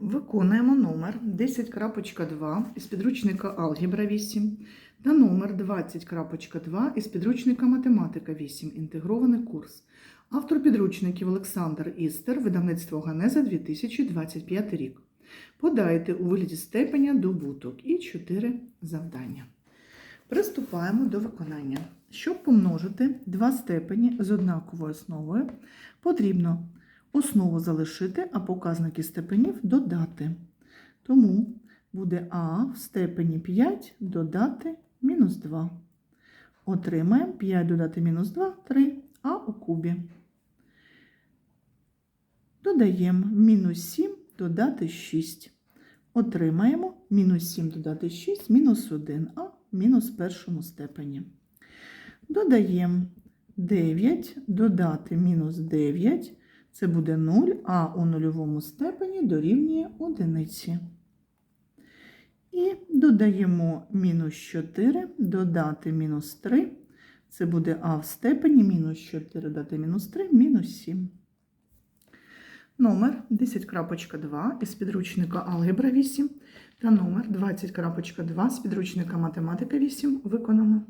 Виконуємо номер 10.2 із підручника Алгебра 8 та номер 20.2 із підручника Математика 8. Інтегрований курс. Автор підручників Олександр Істер, видавництво Ганеза 2025 рік. Подайте у вигляді степеня добуток і 4 завдання. Приступаємо до виконання. Щоб помножити два степені з однаковою основою, потрібно основу залишити, а показники степенів додати. Тому буде А в степені 5 додати мінус 2. Отримаємо 5 додати мінус 2 3, а у кубі. Додаємо мінус 7 додати 6. Отримаємо мінус 7 додати 6, мінус 1, а в мінус першому степені. Додаємо 9 додати мінус 9. Це буде 0, а у нульовому степені дорівнює одиниці. І додаємо мінус 4, додати мінус 3. Це буде а в степені мінус 4 додати мінус 3, мінус 7. Номер 10.2 із підручника Алгебра 8 та номер 20.2 з підручника Математика 8 виконано.